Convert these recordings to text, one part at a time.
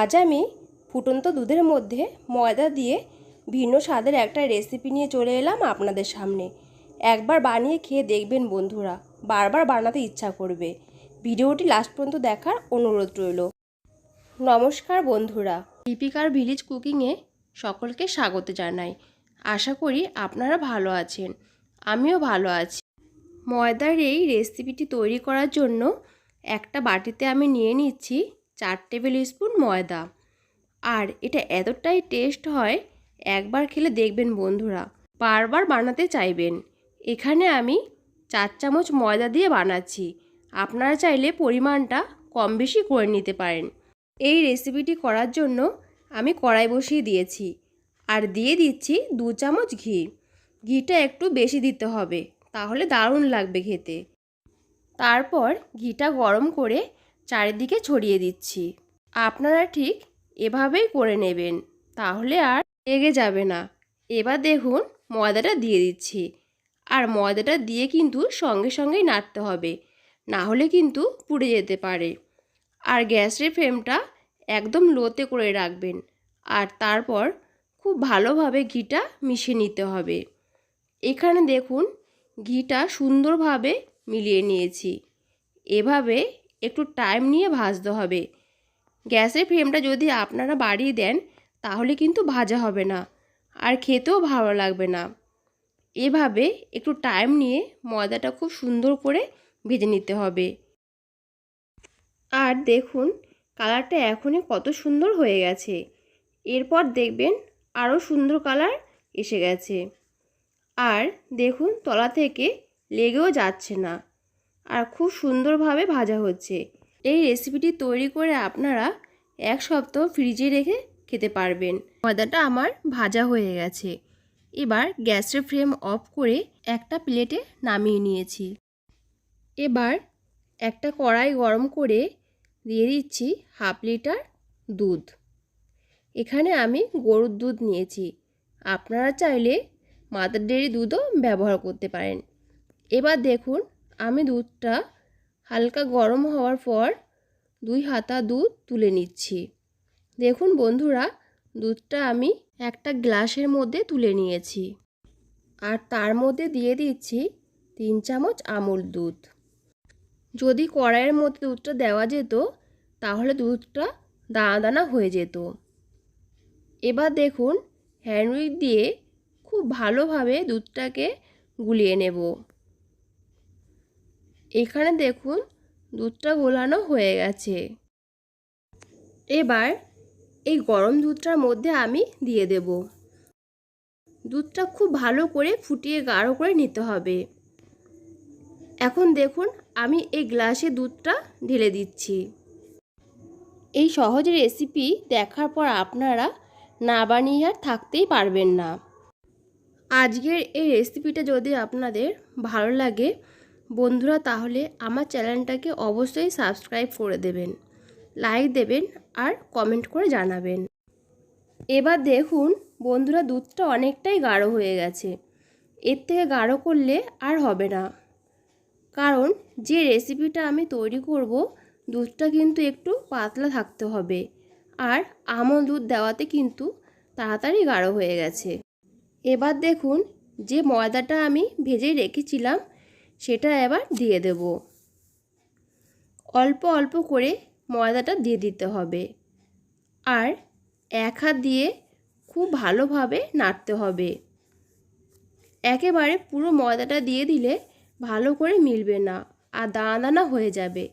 আজ আমি ফুটন্ত দুধের মধ্যে ময়দা দিয়ে ভিন্ন স্বাদের একটা রেসিপি নিয়ে চলে এলাম আপনাদের সামনে। একবার বানিয়ে খেয়ে দেখবেন বন্ধুরা, বারবার বানাতে ইচ্ছা করবে। ভিডিওটি লাস্ট পর্যন্ত দেখার অনুরোধ রইল। নমস্কার বন্ধুরা, দীপিকার ভিলেজ কুকিংয়ে সকলকে স্বাগত জানাই। আশা করি আপনারা ভালো আছেন, আমিও ভালো আছি। ময়দার এই রেসিপিটি তৈরি করার জন্য একটা বাটিতে আমি নিয়ে নিচ্ছি চার টেবিল স্পুন ময়দা। আর এটা এতটাই টেস্ট হয়, একবার খেলে দেখবেন বন্ধুরা। বারবার বানাতে চাইবেন। এখানে আমি চার চামচ ময়দা দিয়ে বানাচ্ছি। আপনারা চাইলে পরিমাণটা কম বেশি করে নিতে পারেন। এই রেসিপিটি করার জন্য আমি কড়াই বসিয়ে দিয়েছি। আর দিয়ে দিচ্ছি দু চামচ ঘি। ঘিটা একটু বেশি দিতে হবে, তাহলে দারুণ লাগবে খেতে। তারপর ঘিটা গরম করে চারিদিকে ছড়িয়ে দিচ্ছি। আপনারা ঠিক এভাবেই করে নেবেন, তাহলে আর লেগে যাবে না। এবার দেখুন, ময়দাটা দিয়ে দিচ্ছি। আর ময়দাটা দিয়ে কিন্তু সঙ্গে সঙ্গেই নাড়তে হবে, না হলে কিন্তু পুড়ে যেতে পারে। আর গ্যাসের ফ্লেমটা একদম লোতে করে রাখবেন। আর তারপর খুব ভালোভাবে ঘিটা মিশিয়ে নিতে হবে। এখানে দেখুন, ঘিটা সুন্দরভাবে মিলিয়ে নিয়েছি। এভাবে একটু টাইম নিয়ে ভাজতে হবে। গ্যাসের ফ্লেমটা যদি আপনারা বাড়িয়ে দেন, তাহলে কিন্তু ভাজা হবে না, আর খেতেও ভালো লাগবে না। এভাবে একটু টাইম নিয়ে ময়দাটা খুব সুন্দর করে ভেজে নিতে হবে। আর দেখুন কালারটা এখনই কত সুন্দর হয়ে গেছে। এরপর দেখবেন আরও সুন্দর কালার এসে গেছে। আর দেখুন, তলা থেকে লেগেও যাচ্ছে না। আর খুব সুন্দরভাবে ভাজা হচ্ছে। এই রেসিপিটি তৈরি করে আপনারা এক সপ্তাহ ফ্রিজে রেখে খেতে পারবেন। ময়দাটা আমার ভাজা হয়ে গেছে। এবার গ্যাসের ফ্লেম অফ করে একটা প্লেটে নামিয়ে নিয়েছি। এবার একটা কড়াই গরম করে দিয়ে দিচ্ছি হাফ লিটার দুধ। এখানে আমি গরুর দুধ নিয়েছি। আপনারা চাইলে মাদার ডেয়ারি দুধও ব্যবহার করতে পারেন। এবার দেখুন আমি দুধটা হালকা গরম হওয়ার পর দুই হাতা দুধ তুলে নিচ্ছি। দেখুন বন্ধুরা, দুধটা আমি একটা গ্লাসের মধ্যে তুলে নিয়েছি। আর তার মধ্যে দিয়ে দিচ্ছি তিন চামচ আমুল দুধ। যদি কড়াইয়ের মধ্যে দুধটা দেওয়া যেত, তাহলে দুধটা দানা দানা হয়ে যেত। এবার দেখুন হ্যান্ডউইক দিয়ে খুব ভালোভাবে দুধটাকে গুলিয়ে নেব। এখানে দেখুন, দুধটা গোলানো হয়ে গেছে। এবার এই গরম দুধটার মধ্যে আমি দিয়ে দেব। দুধটা খুব ভালো করে ফুটিয়ে গাঢ় করে নিতে হবে। এখন দেখুন, আমি এই গ্লাসে দুধটা ঢেলে দিচ্ছি। এই সহজ রেসিপি দেখার পর আপনারা না বানিয়ে আর থাকতেই পারবেন না। আজকের এই রেসিপিটা যদি আপনাদের ভালো লাগে বন্ধুরা, তাহলে আমার চ্যানেলটাকে অবশ্যই সাবস্ক্রাইব করে দেবেন, লাইক দেবেন আর কমেন্ট করে জানাবেন। এবার দেখুন, বন্ধুরা, দুধটা অনেকটাই গাঢ় হয়ে গেছে। এর থেকে গাঢ় করলে আর হবে না। কারণ যে রেসিপিটা আমি তৈরি করব, দুধটা কিন্তু একটু পাতলা থাকতে হবে আর আমল দুধ দেওয়াতে কিন্তু তাড়াতাড়ি গাঢ় হয়ে গেছে। এবার দেখুন, যে ময়দাটা আমি ভেজে রেখেছিলাম সেটা এবার দিয়ে দেব। অল্প অল্প করে ময়দাটা দিয়ে দিতে হবে। আর এক হাত দিয়ে খুব ভালোভাবে নাড়তে হবে। একেবারে পুরো ময়দাটা দিয়ে দিলে ভালো করে মিলবে না আর দানা দানা হয়ে যাবে।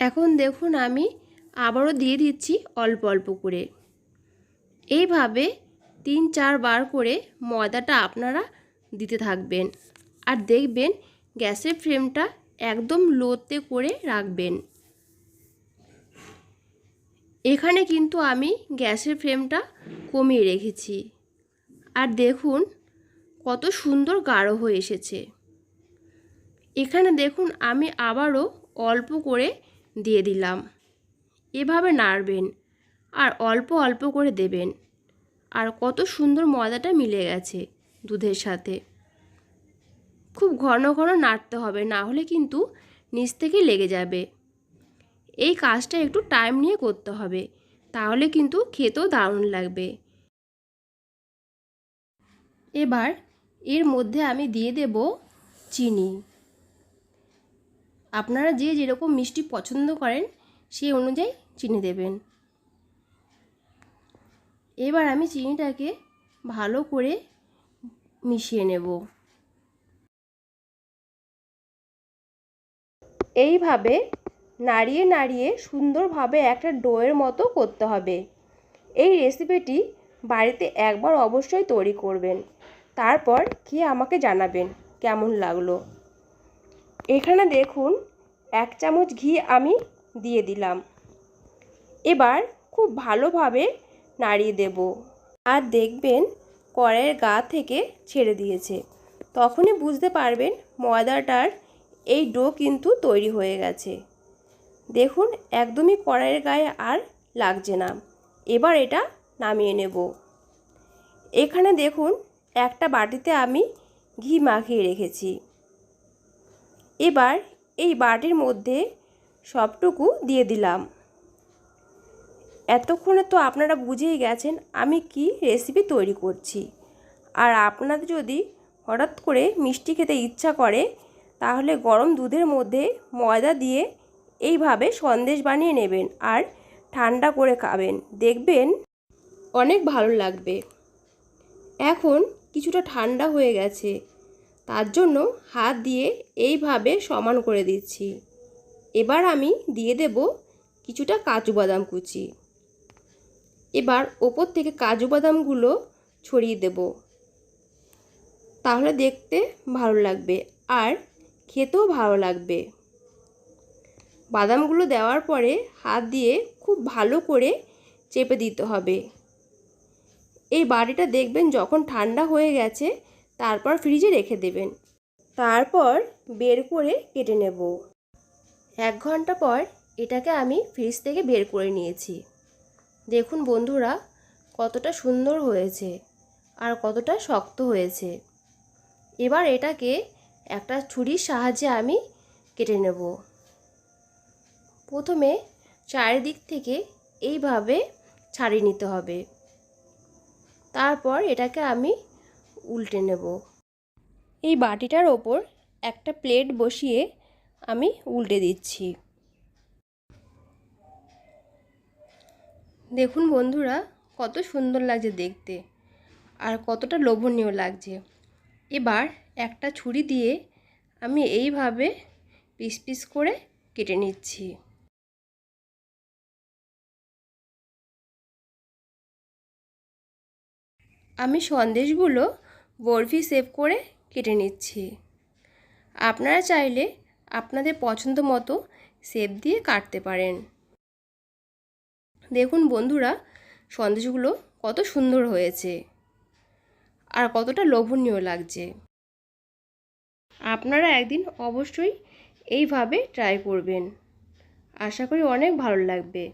এখন দেখুন আমি আবারও দিয়ে দিচ্ছি অল্প অল্প করে। এইভাবে তিন চারবার করে ময়দাটা আপনারা দিতে থাকবেন। আর দেখবেন গ্যাসের ফ্লেমটা একদম লোতে করে রাখবেন। এখানে কিন্তু আমি গ্যাসের ফ্লেমটা কমিয়ে রেখেছি। আর দেখুন কত সুন্দর গাঢ় হয়ে এসেছে। এখানে দেখুন আমি আবারও অল্প করে দিয়ে দিলাম। এভাবে নাড়বেন আর অল্প অল্প করে দেবেন। আর কত সুন্দর ময়দাটা মিলে গেছে দুধের সাথে। খুব ঘন ঘন নাড়তে হবে, না হলে কিন্তু নিচ থেকে লেগে যাবে। এই কাজটা একটু টাইম নিয়ে করতে হবে, তাহলে কিন্তু খেতেও দারুণ লাগবে। এবার এর মধ্যে আমি দিয়ে দেব চিনি। আপনারা যে যেরকম মিষ্টি পছন্দ করেন, সেই অনুযায়ী চিনি দেবেন। এবার আমি চিনিটাকে ভালো করে মিশিয়ে নেব। এইভাবে নাড়িয়ে নাড়িয়ে সুন্দরভাবে একটা ডোয়ের মতো করতে হবে। এই রেসিপিটি বাড়িতে একবার অবশ্যই তৈরি করবেন। তারপর খেয়ে আমাকে জানাবেন কেমন লাগল। এখানে দেখুন, এক চামচ ঘি আমি দিয়ে দিলাম। এবার খুব ভালোভাবে নাড়িয়ে দেব। আর দেখবেন, কড়াইয়ের গা থেকে ছেড়ে দিয়েছে। তখনই বুঝতে পারবেন ময়দাটার এই ডো কিন্তু তৈরি হয়ে গেছে। দেখুন, একদমই কড়াইয়ের গায়ে আর লাগছে না। এবার এটা নামিয়ে নেব। এখানে দেখুন, একটা বাটিতে আমি ঘি মাখিয়ে রেখেছি। এবার এই বাটির মধ্যে সবটুকু দিয়ে দিলাম। এতক্ষণে তো আপনারা বুঝেই গেছেন আমি কি রেসিপি তৈরি করছি। আর আপনাদের যদি হঠাৎ করে মিষ্টি খেতে ইচ্ছা করে তাহলে গরম দুধের মধ্যে ময়দা দিয়ে এইভাবে সন্দেশ বানিয়ে নেবেন আর ঠান্ডা করে খাবেন। দেখবেন অনেক ভালো লাগবে। এখন কিছুটা ঠান্ডা হয়ে গেছে। তার জন্য হাত দিয়ে এইভাবে সমান করে দিচ্ছি। এবার আমি দিয়ে দেব কিছুটা কাজু বাদাম কুচি। এবার ওপর থেকে কাজু বাদামগুলো ছড়িয়ে দেব। তাহলে দেখতে ভালো লাগবে। আর খেতেও ভালো লাগবে। বাদামগুলো দেওয়ার পরে হাত দিয়ে খুব ভালো করে চেপে দিতে হবে। এই বাটিটা দেখবেন যখন ঠান্ডা হয়ে গেছে, তারপর ফ্রিজে রেখে দেবেন। তারপর বের করে কেটে নেব। এক ঘণ্টা পর এটাকে আমি ফ্রিজ থেকে বের করে নিয়েছি। দেখুন বন্ধুরা, কতটা সুন্দর হয়েছে আর কতটা শক্ত হয়েছে। এবার এটাকে একটা ছুরির সাহায্যে আমি কেটে নেব। প্রথমে চারিদিক থেকে এইভাবে ছাড়িয়ে নিতে হবে। তারপর এটাকে আমি উল্টে নেব। এই বাটিটার ওপর একটা প্লেট বসিয়ে আমি উল্টে দিচ্ছি। দেখুন বন্ধুরা, কত সুন্দর লাগছে দেখতে আর কতটা লোভনীয় লাগছে। এবার একটা ছুরি দিয়ে আমি এইভাবে পিস পিস করে কেটে নিচ্ছি। আমি সন্দেশগুলো বরফি সেভ করে কেটে নিচ্ছি। আপনারা চাইলে আপনাদের পছন্দ মতো সেপ দিয়ে কাটতে পারেন। দেখুন বন্ধুরা, সন্দেশগুলো কত সুন্দর হয়েছে। আর কতটা লোভনীয় লাগছে। আপনারা একদিন অবশ্যই এইভাবে ট্রাই করবেন। আশা করি অনেক ভালো লাগবে।